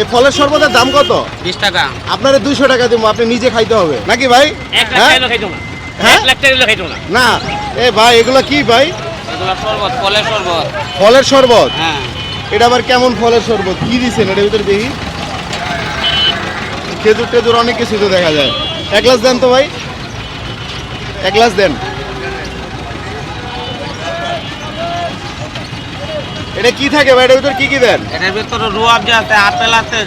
এই ফলের শরবতের দাম কত? বিশ টাকা। আপনার দুইশো টাকা দেবো আপনি নিজে খাইতে হবে। নাকি ভাই? এক লাখ হ্যাঁ? টাকা খাইতো না। হ্যাঁ? এক লাখ টাকা খাইতো না। না। এ ভাই এগুলো কি ভাই? এগুলো শরবত ফলের শরবত। ফলের শরবত? হ্যাঁ। এটা আবার কেমন ফলের শরবত? কি দিচ্ছেন এটার ভিতরে দেখি। খেজুর টেজুর অনেক কিছু তো দেখা যায়। এক গ্লাস দেন তো ভাই। এক গ্লাস দেন। এটা কি থাকে ভাই? এটার ভিতরে কি কি দেন? এটার ভিতরে রুয়াবজা আছে আপেল আছে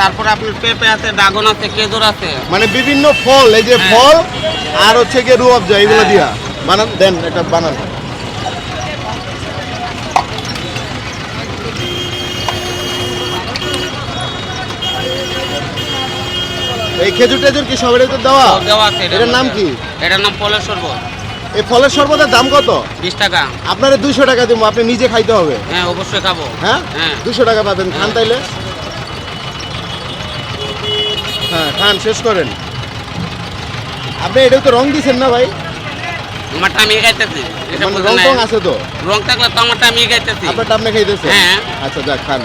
তারপর আপনার পেঁপে আছে ড্রাগন আছে খেজুর আছে। মানে বিভিন্ন ফল এই যে হ্যাঁ। ফল আর হচ্ছে গিয়ে রুয়াবজা এগুলো হ্যাঁ। দিয়া। বানান দেন এটা বানান। এই খেজুর টেজুর কি সবের ভিতর দেওয়া? দেওয়া আছে এটার নাম কি? এটার নাম ফলের শরবত এই ফলের শরবতের দাম কত? বিশ টাকা। আপনার দুইশো টাকা দেবো আপনি নিজে খাইতে হবে। হ্যাঁ অবশ্যই খাব। হ্যাঁ? হ্যাঁ। দুশো টাকা পাবেন খান তাইলে। হ্যাঁ খান শেষ করেন। আপনি এটাও তো রং দিছেন না ভাই? আমারটা আমি খাইতেছি এটা মানে বুঝেন রং টং আছে তো? রং থাকলে তো আমারটা আমি খাইতেছি। আপনারটা আপনি খাইতেছেন? হ্যাঁ। আচ্ছা যাক খান।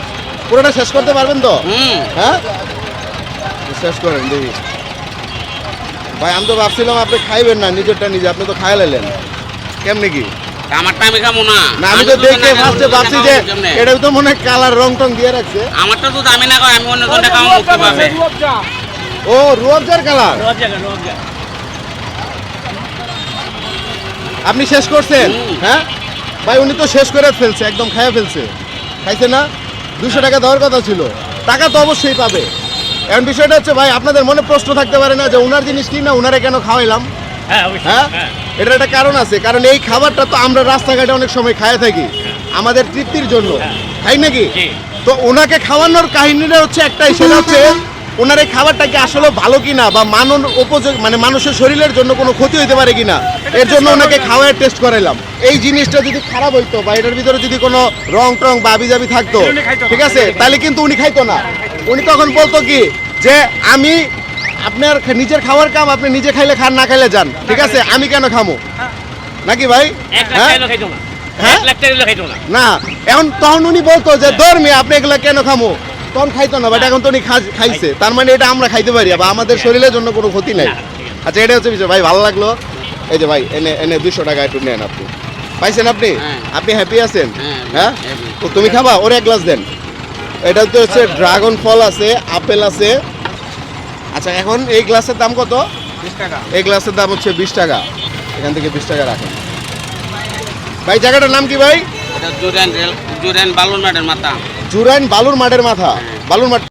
পুরোটা শেষ করতে পারবেন তো? হুম। হ্যাঁ? শেষ করেন দেখি। ভাই আমি তো ভাবছিলাম আপনি খাইবেন না নিজেরটা নিজে আপনি তো খাই লাইলেন কেমনি কি? আমারটা আমি খাব না। না আমি তো তো দেখে ফার্স্টে ভাবছি যে এটা তো মনে কালার রং টং দিয়ে রাখছে। আমারটা তো আমি না খাই আমি অন্য জনটা খাব মুক্তি পাবে ও রুয়াবজার কালার? আপনি শেষ করছেন? হ্যাঁ? ভাই উনি তো শেষ করে ফেলছে একদম খাইয়া ফেলছে। খাইছে না? দুশো টাকা দেওয়ার কথা ছিল। টাকা তো অবশ্যই পাবে। এখন বিষয়টা হচ্ছে ভাই আপনাদের মনে প্রশ্ন থাকতে পারে না যে ওনার জিনিস কি না উনারে কেন খাওয়াইলাম? হ্যাঁ এটা এটার একটা কারণ আছে কারণ এই খাবারটা তো আমরা রাস্তাঘাটে অনেক সময় খায় থাকি। আমাদের তৃপ্তির জন্য। তাই নাকি? তো ওনাকে খাওয়ানোর কাহিনীটা হচ্ছে একটাই সেটা হচ্ছে ওনার এই খাবারটা কি আসলে ভালো কিনা বা মানুষ উপযোগ মানে মানুষের শরীরের জন্য কোনো ক্ষতি হতে পারে কিনা? এর জন্য ওনাকে খাওয়ার টেস্ট করাইলাম। এই জিনিসটা যদি খারাপ হইতো বা এটার ভিতরে যদি কোনো রং টং বা আবিজাবি থাকতো। ঠিক আছে? তাহলে কিন্তু উনি খাইতো না। উনি তখন বলতো কি যে আমি আপনার নিজের খাওয়ার কাম আপনি নিজে খাইলে খান না খাইলে যান। ঠিক আছে? আমি কেন খামো? নাকি ভাই? হ্যাঁ? না। হ্যাঁ? এক লাখ টাকা খাইতো না। না এখন তখন উনি বলতো যে ধর্মী আপনি এগুলা কেন খামো? তখন খাইতো না বাট এখন তো উনি খাইছে। তার মানে এটা আমরা খাইতে পারি বা আমাদের শরীরের জন্য কোনো ক্ষতি নাই। আচ্ছা এটা হচ্ছে বিষয়। ভাই ভালো লাগল। এই যে ভাই এনে এনে দুশো টাকা একটু নেন আপনি। পাইছেন আপনি? হ্যাঁ। আপনি হ্যাপি আছেন? হ্যাঁ, হ্যাঁ? তো তুমি খাবা? ওর এক গ্লাস দেন। এটা তো হচ্ছে ড্রাগন ফল আছে আপেল আছে। আচ্ছা এখন এই গ্লাসের দাম কত? এই গ্লাসের দাম হচ্ছে বিশ টাকা। এখান থেকে বিশ টাকা রাখেন। ভাই জায়গাটার নাম কি ভাই? জুরেন জুরেন বালুর মাঠের মাথা। জুরাইন বালুর মাঠের মাথা। বালুর মাঠ